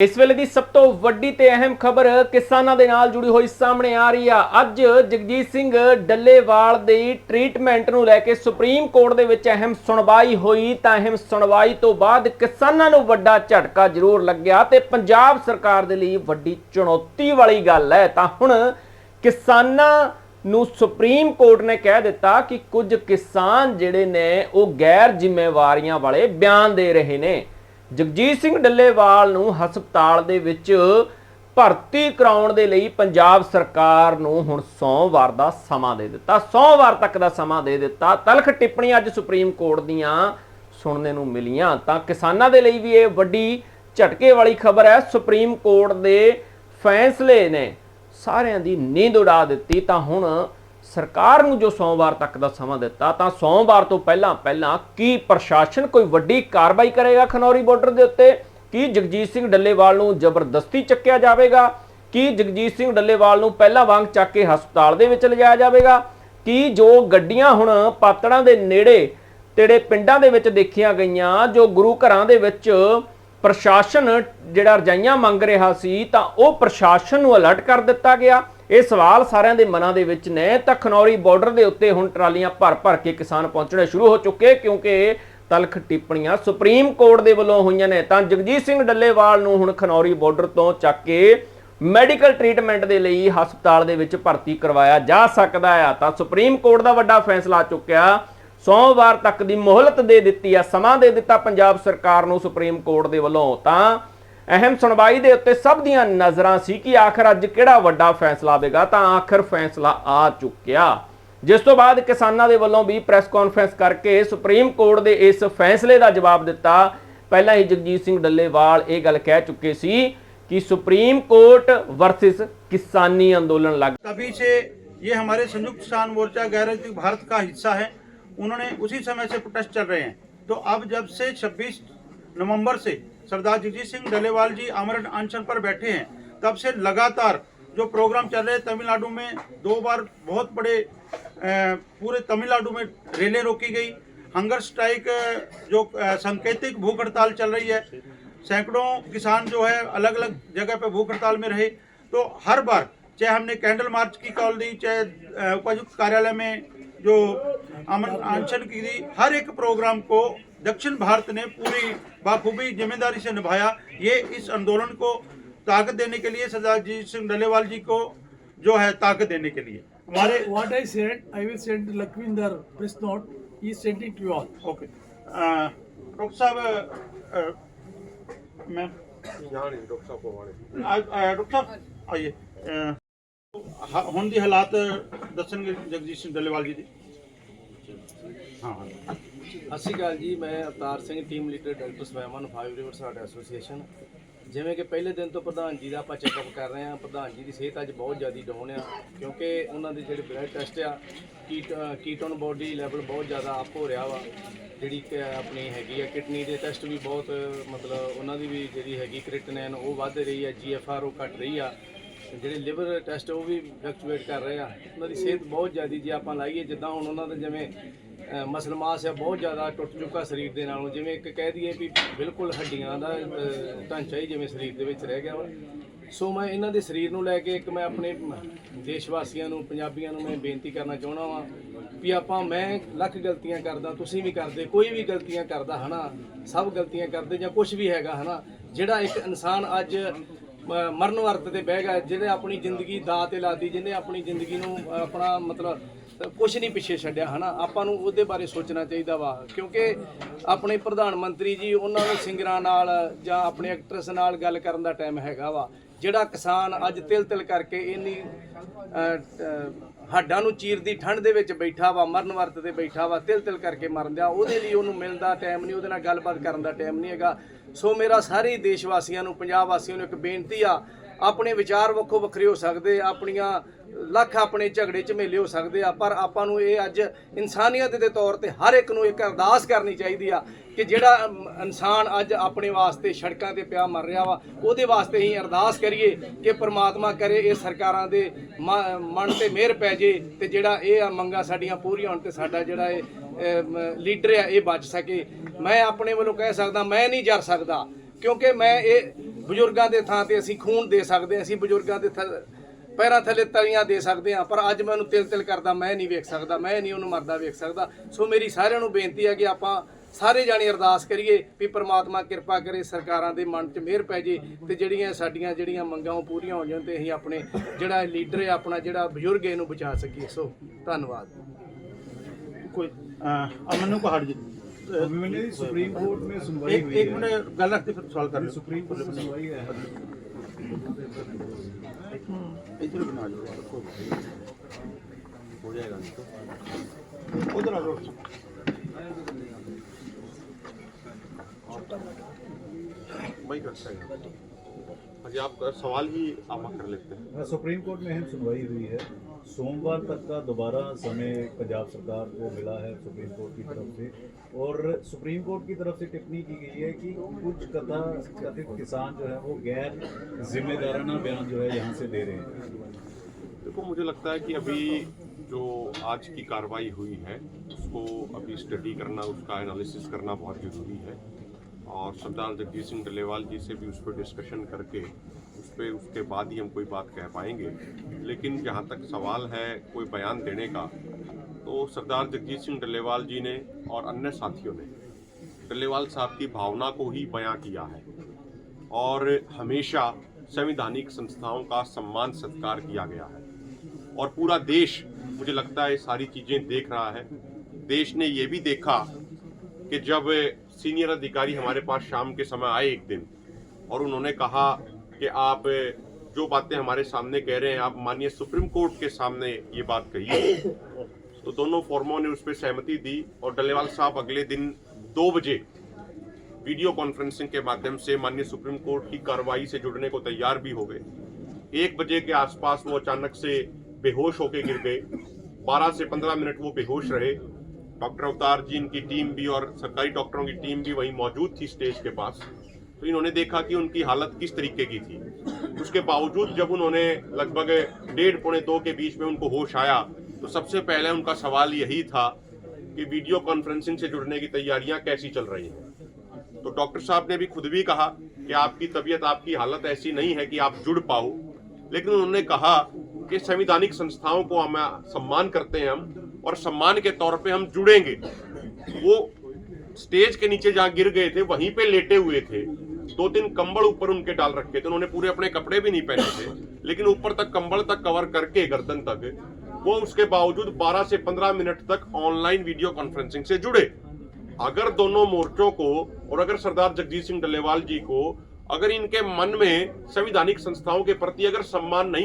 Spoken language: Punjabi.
ਇਸ ਵੇਲੇ ਦੀ ਸਭ ਤੋਂ ਵੱਡੀ ਤੇ ਅਹਿਮ ਖਬਰ ਕਿਸਾਨਾਂ ਦੇ ਨਾਲ ਜੁੜੀ ਹੋਈ ਸਾਹਮਣੇ ਆ ਰਹੀ ਆ। ਅੱਜ ਜਗਜੀਤ ਸਿੰਘ ਡੱਲੇਵਾਲ ਦੀ ਟ੍ਰੀਟਮੈਂਟ ਨੂੰ ਲੈ ਕੇ ਸੁਪਰੀਮ ਕੋਰਟ ਦੇ ਵਿੱਚ ਅਹਿਮ ਸੁਣਵਾਈ ਹੋਈ। ਤਾਂ ਅਹਿਮ ਸੁਣਵਾਈ ਤੋਂ ਬਾਅਦ ਕਿਸਾਨਾਂ ਨੂੰ ਵੱਡਾ ਝਟਕਾ ਜ਼ਰੂਰ ਲੱਗਿਆ ਤੇ ਪੰਜਾਬ ਸਰਕਾਰ ਦੇ ਲਈ ਵੱਡੀ ਚੁਣੌਤੀ ਵਾਲੀ ਗੱਲ ਹੈ। ਤਾਂ ਹੁਣ ਕਿਸਾਨਾਂ ਨੂੰ ਸੁਪਰੀਮ ਕੋਰਟ ਨੇ ਕਹਿ ਦਿੱਤਾ ਕਿ ਕੁਝ ਕਿਸਾਨ ਜਿਹੜੇ ਨੇ ਉਹ ਗੈਰ ਜ਼ਿੰਮੇਵਾਰੀਆਂ ਵਾਲੇ ਬਿਆਨ ਦੇ ਰਹੇ ਨੇ। ਜਗਜੀਤ ਸਿੰਘ ਡੱਲੇਵਾਲ ਨੂੰ ਹਸਪਤਾਲ ਦੇ ਵਿੱਚ ਭਰਤੀ ਕਰਾਉਣ ਦੇ ਲਈ ਪੰਜਾਬ ਸਰਕਾਰ ਨੂੰ ਹੁਣ ਸੋਮਵਾਰ ਦਾ ਸਮਾਂ ਦੇ ਦਿੱਤਾ। ਸੋਮਵਾਰ ਤੱਕ ਦਾ ਸਮਾਂ ਦੇ ਦਿੱਤਾ। ਤਲਖ ਟਿੱਪਣੀਆਂ ਅੱਜ ਸੁਪਰੀਮ ਕੋਰਟ ਦੀਆਂ ਸੁਣਨੇ ਨੂੰ ਮਿਲੀਆਂ। ਤਾਂ ਕਿਸਾਨਾਂ ਦੇ ਲਈ ਵੀ ਇਹ ਵੱਡੀ ਝਟਕੇ ਵਾਲੀ ਖਬਰ ਹੈ। ਸੁਪਰੀਮ ਕੋਰਟ ਦੇ ਫੈਸਲੇ ਨੇ ਸਾਰਿਆਂ ਦੀ ਨੀਂਦ ਉਡਾ ਦਿੱਤੀ। ਤਾਂ ਹੁਣ ਸਰਕਾਰ ਨੂੰ ਜੋ ਸੋਮਵਾਰ ਤੱਕ ਦਾ ਸਮਾਂ ਦਿੱਤਾ, ਤਾਂ ਸੋਮਵਾਰ ਤੋਂ ਪਹਿਲਾਂ ਪਹਿਲਾਂ ਕੀ ਪ੍ਰਸ਼ਾਸਨ ਕੋਈ ਵੱਡੀ ਕਾਰਵਾਈ ਕਰੇਗਾ ਖਨੌਰੀ ਬਾਰਡਰ ਦੇ ਉੱਤੇ? ਕੀ ਜਗਜੀਤ ਸਿੰਘ ਡੱਲੇਵਾਲ ਨੂੰ ਜ਼ਬਰਦਸਤੀ ਚੱਕਿਆ ਜਾਵੇਗਾ? ਕੀ ਜਗਜੀਤ ਸਿੰਘ ਡੱਲੇਵਾਲ ਨੂੰ ਪਹਿਲਾਂ ਵਾਂਗ ਚੱਕ ਕੇ ਹਸਪਤਾਲ ਦੇ ਵਿੱਚ ਲਿਜਾਇਆ ਜਾਵੇਗਾ? ਕੀ ਜੋ ਗੱਡੀਆਂ ਹੁਣ ਪਾਤੜਾਂ ਦੇ ਨੇੜੇ, ਤੇੜੇ ਪਿੰਡਾਂ ਦੇ ਵਿੱਚ ਦੇਖੀਆਂ ਗਈਆਂ, ਜੋ ਗੁਰੂ ਘਰਾਂ ਦੇ ਵਿੱਚ ਪ੍ਰਸ਼ਾਸਨ ਜਿਹੜਾ ਰਜਾਈਆਂ ਮੰਗ ਰਿਹਾ ਸੀ, ਤਾਂ ਉਹ ਪ੍ਰਸ਼ਾਸਨ ਨੂੰ ਅਲਰਟ ਕਰ ਦਿੱਤਾ ਗਿਆ? ਇਹ ਸਵਾਲ ਸਾਰਿਆਂ ਦੇ ਮਨਾਂ ਦੇ ਵਿੱਚ ਨੇ। ਤਾਂ ਖਨੌਰੀ ਬਾਰਡਰ ਦੇ ਉੱਤੇ ਹੁਣ ਟਰਾਲੀਆਂ ਭਰ ਭਰ ਕੇ ਕਿਸਾਨ ਪਹੁੰਚਣੇ ਸ਼ੁਰੂ ਹੋ ਚੁੱਕੇ ਕਿਉਂਕਿ ਤਲਖ ਟਿੱਪਣੀਆਂ ਸੁਪਰੀਮ ਕੋਰਟ ਦੇ ਵੱਲੋਂ ਹੋਈਆਂ ਨੇ। ਤਾਂ ਜਗਜੀਤ ਸਿੰਘ ਡੱਲੇਵਾਲ ਨੂੰ ਹੁਣ ਖਨੌਰੀ ਬਾਰਡਰ ਤੋਂ ਚੱਕ ਕੇ ਮੈਡੀਕਲ ਟ੍ਰੀਟਮੈਂਟ ਦੇ ਲਈ ਹਸਪਤਾਲ ਦੇ ਵਿੱਚ ਭਰਤੀ ਕਰਵਾਇਆ ਜਾ ਸਕਦਾ ਆ। ਤਾਂ ਸੁਪਰੀਮ ਕੋਰਟ ਦਾ ਵੱਡਾ ਫੈਸਲਾ ਆ ਚੁੱਕਿਆ, ਸੋਮਵਾਰ ਤੱਕ ਦੀ ਮੁਹਲਤ ਦੇ ਦਿੱਤੀ ਆ, ਸਮਾਂ ਦੇ ਦਿੱਤਾ ਪੰਜਾਬ ਸਰਕਾਰ ਨੂੰ ਸੁਪਰੀਮ ਕੋਰਟ ਦੇ ਵੱਲੋਂ। ਤਾਂ ਅਹਿਮ ਸੁਣਵਾਈ ਦੇ ਉੱਤੇ ਸਭ ਦੀਆਂ ਨਜ਼ਰਾਂ ਸੀ ਕਿ ਆਖਰ ਅੱਜ ਕਿਹੜਾ ਵੱਡਾ ਫੈਸਲਾ ਆਵੇਗਾ ਤਾਂ ਆਖਰ ਫੈਸਲਾ ਆ ਚੁੱਕਿਆ ਜਿਸ ਤੋਂ ਬਾਅਦ ਕਿਸਾਨਾਂ ਦੇ ਵੱਲੋਂ ਵੀ ਪ੍ਰੈਸ ਕਾਨਫਰੰਸ ਕਰਕੇ ਸੁਪਰੀਮ ਕੋਰਟ ਦੇ ਇਸ ਫੈਸਲੇ ਦਾ ਜਵਾਬ ਦਿੱਤਾ ਪਹਿਲਾਂ ਹੀ ਜਗਜੀਤ ਸਿੰਘ ਡੱਲੇਵਾਲ ਇਹ ਗੱਲ ਕਹਿ ਚੁੱਕੇ ਸੀ ਕਿ ਸੁਪਰੀਮ ਕੋਰਟ ਵਰਸਸ ਕਿਸਾਨੀ ਅੰਦੋਲਨ ਲੱਗ तभी से ये हमारे संयुक्त किसान मोर्चा गैर राजनीतिक भारत का हिस्सा है उन्होंने उसी समय से प्रोटेस्ट चल रहे हैं तो अब जब से 26 नवंबर से सरदार जगजीत सिंह डलेवाल जी आमरण अनशन पर बैठे हैं। तब से लगातार जो प्रोग्राम चल रहे तमिलनाडु में, दो बार बहुत बड़े पूरे तमिलनाडु में रेलें रोकी गई। हंगर स्ट्राइक जो सांकेतिक भूख हड़ताल चल रही है, सैकड़ों किसान जो है अलग अलग जगह पे भूख हड़ताल में रहे। तो हर बार, चाहे हमने कैंडल मार्च की कॉल दी, चाहे उपायुक्त कार्यालय में जो अमन अनशन की दी हर एक प्रोग्राम को दक्षिण भारत ने पूरी बाखूबी ज़िम्मेदारी से निभाया। ये इस आंदोलन को ताकत देने के लिए सरदार जी सिंह डलेवाल जी को जो है ताकत देने के लिए। हमारे I said, I will send Lakwinder press note. He is sending to you all. Okay. Doctor साहब अ, मैं ਆ- ਆ, ਹ- ਹੁਣ ਦੀ ਹਾਲਾਤ ਦੱਸਣਗੇ ਜਗਜੀਤ ਸਿੰਘ ਡੱਲੇਵਾਲ ਜੀ ਦੀ। ਹਾਂ ਹਾਂ। ਸਤਿ ਸ਼੍ਰੀ ਅਕਾਲ ਜੀ, ਮੈਂ Avtar Singh team leader doctor Swaiman five river ਸਾਡਾ ਐਸੋਸੀਏਸ਼ਨ ਜਿਵੇਂ ਕਿ ਪਹਿਲੇ ਦਿਨ ਤੋਂ ਪ੍ਰਧਾਨ ਜੀ ਦਾ ਆਪਾਂ ਚੈੱਕਅਪ ਕਰ ਰਹੇ ਹਾਂ, ਪ੍ਰਧਾਨ ਜੀ ਦੀ ਸਿਹਤ ਅੱਜ ਬਹੁਤ ਜ਼ਿਆਦਾ ਡਾਊਨ ਆ, ਕਿਉਂਕਿ ਉਹਨਾਂ ਦੇ ਜਿਹੜੇ ਬਲੱਡ ਟੈਸਟ ਆ ਕੀਟ ਕੀਟੋਨ ਬੋਡੀ ਲੈਵਲ ਬਹੁਤ ਜ਼ਿਆਦਾ ਅਪ ਹੋ ਰਿਹਾ ਵਾ। ਜਿਹੜੀ ਕਿ ਆਪਣੀ ਹੈਗੀ ਆ ਕਿਡਨੀ ਦੇ ਟੈਸਟ ਵੀ ਬਹੁਤ, ਮਤਲਬ ਉਹਨਾਂ ਦੀ ਵੀ ਜਿਹੜੀ ਹੈਗੀ ਕ੍ਰਿਟਨੈਨ ਉਹ ਵੱਧ ਰਹੀ ਆ ਜੀਐਫਆਰ ਉਹ ਘਟ ਰਹੀ ਆ। ਜਿਹੜੇ ਲਿਵਰ ਟੈਸਟ ਉਹ ਵੀ ਫਲਕਚੁਏਟ ਕਰ ਰਹੇ ਆ। ਉਹਨਾਂ ਦੀ ਸਿਹਤ ਬਹੁਤ ਜ਼ਿਆਦਾ, ਜੇ ਆਪਾਂ ਲਾਈਏ, ਜਿੱਦਾਂ ਹੁਣ ਉਹਨਾਂ ਦਾ ਜਿਵੇਂ ਮਸਲ ਮਾਸ ਆ, ਬਹੁਤ ਜ਼ਿਆਦਾ ਟੁੱਟ ਚੁੱਕਾ ਸਰੀਰ ਦੇ ਨਾਲੋਂ। ਜਿਵੇਂ ਇੱਕ ਕਹਿ ਦਈਏ ਵੀ ਬਿਲਕੁਲ ਹੱਡੀਆਂ ਦਾ ਢਾਂਚਾ ਹੀ ਜਿਵੇਂ ਸਰੀਰ ਦੇ ਵਿੱਚ ਰਹਿ ਗਿਆ ਵਾ। ਸੋ ਮੈਂ ਇਹਨਾਂ ਦੇ ਸਰੀਰ ਨੂੰ ਲੈ ਕੇ ਇੱਕ ਮੈਂ ਆਪਣੇ ਦੇਸ਼ ਵਾਸੀਆਂ ਨੂੰ, ਪੰਜਾਬੀਆਂ ਨੂੰ ਮੈਂ ਬੇਨਤੀ ਕਰਨਾ ਚਾਹੁੰਦਾ ਵਾਂ ਵੀ ਆਪਾਂ, ਮੈਂ ਲੱਖ ਗਲਤੀਆਂ ਕਰਦਾ, ਤੁਸੀਂ ਵੀ ਕਰਦੇ, ਕੋਈ ਵੀ ਗਲਤੀਆਂ ਕਰਦਾ, ਹਨਾ, ਸਭ ਗਲਤੀਆਂ ਕਰਦੇ ਜਾਂ ਕੁਝ ਵੀ ਹੈਗਾ, ਹਨਾ। ਜਿਹੜਾ ਇੱਕ ਇਨਸਾਨ ਅੱਜ ਮਰਨ ਵਰਤ ਤੇ ਬਹਿ ਗਿਆ, ਜਿਹਨੇ ਆਪਣੀ ਜ਼ਿੰਦਗੀ ਦਾ ਤੇ ਲਾਦੀ ਜਿਹਨੇ ਆਪਣੀ ਜ਼ਿੰਦਗੀ ਨੂੰ ਆਪਣਾ ਮਤਲਬ ਕੁਝ ਨਹੀਂ ਪਿੱਛੇ ਛੱਡਿਆ, ਹਨਾ? ਆਪਾਂ ਨੂੰ ਉਹਦੇ ਬਾਰੇ ਸੋਚਣਾ ਚਾਹੀਦਾ ਵਾ, ਕਿਉਂਕਿ ਆਪਣੇ ਪ੍ਰਧਾਨ ਮੰਤਰੀ ਜੀ, ਉਹਨਾਂ ਨੂੰ ਸਿੰਗਰਾਂ ਨਾਲ ਜਾਂ ਆਪਣੇ ਐਕਟਰਸ ਨਾਲ ਗੱਲ ਕਰਨ ਦਾ ਟਾਈਮ ਹੈਗਾ ਵਾ। ਜਿਹੜਾ ਕਿਸਾਨ ਅੱਜ ਤਿਲ ਤਿਲ ਕਰਕੇ ਇੰਨੀ ਹੱਡਾਂ ਨੂੰ ਚੀਰਦੀ ਠੰਡ ਦੇ ਵਿੱਚ ਬੈਠਾ ਵਾ, ਮਰਨ ਵਰਤ ਤੇ ਬੈਠਾ ਵਾ ਤਿਲ ਤਿਲ ਕਰਕੇ ਮਰਨ ਦਿਆ, ਉਹਦੇ ਲਈ ਉਹਨੂੰ ਮਿਲਦਾ ਟਾਈਮ ਨਹੀਂ, ਉਹਦੇ ਨਾਲ ਗੱਲਬਾਤ ਕਰਨ ਦਾ ਟਾਈਮ ਨਹੀਂ ਹੈਗਾ। ਸੋ ਮੇਰਾ ਸਾਰੇ ਦੇਸ਼ ਵਾਸੀਆਂ ਨੂੰ ਪੰਜਾਬ ਵਾਸੀਆਂ ਨੂੰ ਇੱਕ ਬੇਨਤੀ ਆ ਆਪਣੇ ਵਿਚਾਰ ਵੱਖੋ ਵੱਖਰੇ ਹੋ ਸਕਦੇ, ਆਪਣੀਆਂ ਲੱਖ ਆਪਣੇ ਝਗੜੇ ਝਮੇਲੇ ਹੋ ਸਕਦੇ ਆ, ਪਰ ਆਪਾਂ ਨੂੰ ਇਹ ਅੱਜ ਇਨਸਾਨੀਅਤ ਦੇ ਤੌਰ ਤੇ ਹਰ ਇੱਕ ਨੂੰ ਇੱਕ ਅਰਦਾਸ ਕਰਨੀ ਚਾਹੀਦੀ ਆ ਕਿ ਜਿਹੜਾ ਇਨਸਾਨ ਅੱਜ ਆਪਣੇ ਵਾਸਤੇ ਸੜਕਾਂ ਤੇ ਪਿਆ ਮਰ ਰਿਹਾ ਵਾ, ਉਹਦੇ ਵਾਸਤੇ ਹੀ ਅਰਦਾਸ ਕਰੀਏ ਕਿ ਪ੍ਰਮਾਤਮਾ ਕਰੇ ਇਹ ਸਰਕਾਰਾਂ ਦੇ ਮਨ ਤੇ ਮਿਹਰ ਪੈ ਜੇ ਤੇ ਜਿਹੜਾ ਇਹ ਆ ਮੰਗਾਂ ਸਾਡੀਆਂ ਪੂਰੀਆਂ ਹੋਣ ਤੇ ਸਾਡਾ ਜਿਹੜਾ ਇਹ ਲੀਡਰ ਆ ਇਹ ਬਚ ਸਕੇ। ਮੈਂ ਆਪਣੇ ਵੱਲੋਂ ਕਹਿ ਸਕਦਾ, ਮੈਂ ਨਹੀਂ ਜਰ ਸਕਦਾ, ਕਿਉਂਕਿ ਮੈਂ ਇਹ ਬਜ਼ੁਰਗਾਂ ਦੇ ਥਾਂ ਤੇ ਅਸੀਂ ਖੂਨ ਦੇ ਸਕਦੇ ਹਾਂ, ਅਸੀਂ ਬਜ਼ੁਰਗਾਂ ਦੇ ਪੈਰਾਂ ਥੱਲੇ ਤਲੀਆਂ ਦੇ ਸਕਦੇ ਹਾਂ, ਪਰ ਅੱਜ ਮੈਨੂੰ ਤਿਲ ਤਿਲ ਕਰਦਾ, ਮੈਂ ਨਹੀਂ ਵੇਖ ਸਕਦਾ, ਮੈਂ ਨਹੀਂ ਉਹਨੂੰ ਮਰਦਾ ਵੇਖ ਸਕਦਾ। ਸੋ ਮੇਰੀ ਸਾਰਿਆਂ ਨੂੰ ਬੇਨਤੀ ਹੈ ਕਿ ਆਪਾਂ ਸਾਰੇ ਜਾਣੇ ਅਰਦਾਸ ਕਰੀਏ ਵੀ ਪ੍ਰਮਾਤਮਾ ਕਿਰਪਾ ਕਰੇ, ਸਰਕਾਰਾਂ ਦੇ ਮਨ 'ਚ ਮਿਹਰ ਪੈ ਜੇ ਤੇ ਜਿਹੜੀਆਂ ਸਾਡੀਆਂ ਜਿਹੜੀਆਂ ਮੰਗਾਂ ਉਹ ਪੂਰੀਆਂ ਹੋ ਜਾਣ ਤੇ ਅਸੀਂ ਆਪਣੇ ਜਿਹੜਾ ਲੀਡਰ ਹੈ, ਆਪਣਾ ਜਿਹੜਾ ਬਜ਼ੁਰਗ ਹੈ, ਇਹਨੂੰ ਬਚਾ ਸਕੀਏ। ਸੋ ਧੰਨਵਾਦ। ਕੋਈ ਅਮਨ ਨੂੰ ਪਹਾੜ ਜੀ अभिमन्यु जी, सुप्रीम कोर्ट में सुनवाई एक हुई एक है। मिनट गल रखते फिर सवाल कर लो सुप्रीम कोर्ट में सुनवाई है इधर बना लो हो जाएगा नहीं तो उधर आ जाओ वही करते हैं अजी आप सवाल ही आप कर लेते हैं। हाँ, सुप्रीम कोर्ट में अहम सुनवाई हुई है। सोमवार तक का दोबारा समय पंजाब सरकार को मिला है सुप्रीम कोर्ट की तरफ़ से। और सुप्रीम कोर्ट की तरफ़ से टिप्पणी की गई है कि कुछ कथा कथित किसान जो है वो गैर जिम्मेदाराना बयान जो है यहाँ से दे रहे हैं। देखो मुझे लगता है कि अभी जो आज की कार्रवाई हुई है उसको अभी स्टडी करना उसका एनालिसिस करना बहुत ज़रूरी है। और सरदार जगजीत सिंह डलेवाल जी से भी उस पर डिस्कशन करके, उस पर उसके बाद ही हम कोई बात कह पाएँगे। लेकिन जहाँ तक सवाल है कोई बयान देने का तो सरदार जगजीत सिंह डलेवाल जी ने और अन्य साथियों ने, डलेवाल साहब की भावना को ही बयां किया है। और हमेशा संवैधानिक संस्थाओं का सम्मान, सत्कार किया गया है। और पूरा देश, मुझे लगता है, सारी चीज़ें देख रहा है। देश ने ये भी देखा कि जब सीनियर अधिकारी हमारे पास शाम के समय आए एक दिन और उन्होंने कहा कि आप जो बातें हमारे सामने कह रहे हैं, आप माननीय सुप्रीम कोर्ट के सामने ये बात कही तो दोनों फोरमों ने उस पर सहमति दी और डलेवाल साहब अगले दिन दो बजे वीडियो कॉन्फ्रेंसिंग के माध्यम से माननीय सुप्रीम कोर्ट की कार्रवाई से जुड़ने को तैयार भी हो गए। एक बजे के आसपास वो अचानक से बेहोश होके गिर गए। 12 से 15 मिनट वो बेहोश रहे। डॉक्टर अवतार जी, इनकी टीम भी और सरकारी डॉक्टरों की टीम भी वहीं मौजूद थी स्टेज के पास। तो इन्होंने देखा कि उनकी हालत किस तरीके की थी। उसके बावजूद जब उन्होंने लगभग डेढ़ पौने दो के बीच में उनको होश आया तो सबसे पहले उनका सवाल यही था कि वीडियो कॉन्फ्रेंसिंग से जुड़ने की तैयारियाँ कैसी चल रही हैं। तो डॉक्टर साहब ने भी खुद भी कहा कि आपकी तबीयत, आपकी हालत ऐसी नहीं है कि आप जुड़ पाओ। लेकिन उन्होंने कहा कि संवैधानिक संस्थाओं को हम सम्मान करते हैं हम और सम्मान के तौर पे हम जुड़ेंगे। वो स्टेज के नीचे जहाँ गिर गए थे, वहीं पे लेटे हुए थे। दो तीन कंबल ऊपर उनके डाल रखे थे, उन्होंने पूरे अपने कपड़े भी नहीं पहने थे। लेकिन ऊपर तक कंबल तक कवर करके गर्दन तक, वो उसके बावजूद 12 से 15 मिनट तक ऑनलाइन वीडियो कॉन्फ्रेंसिंग से जुड़े। अगर दोनों मोर्चों को और अगर सरदार जगजीत सिंह डल्लेवाल जी को, अगर इनके मन में संवैधानिक संस्थाओं के प्रति अगर सम्मान नहीं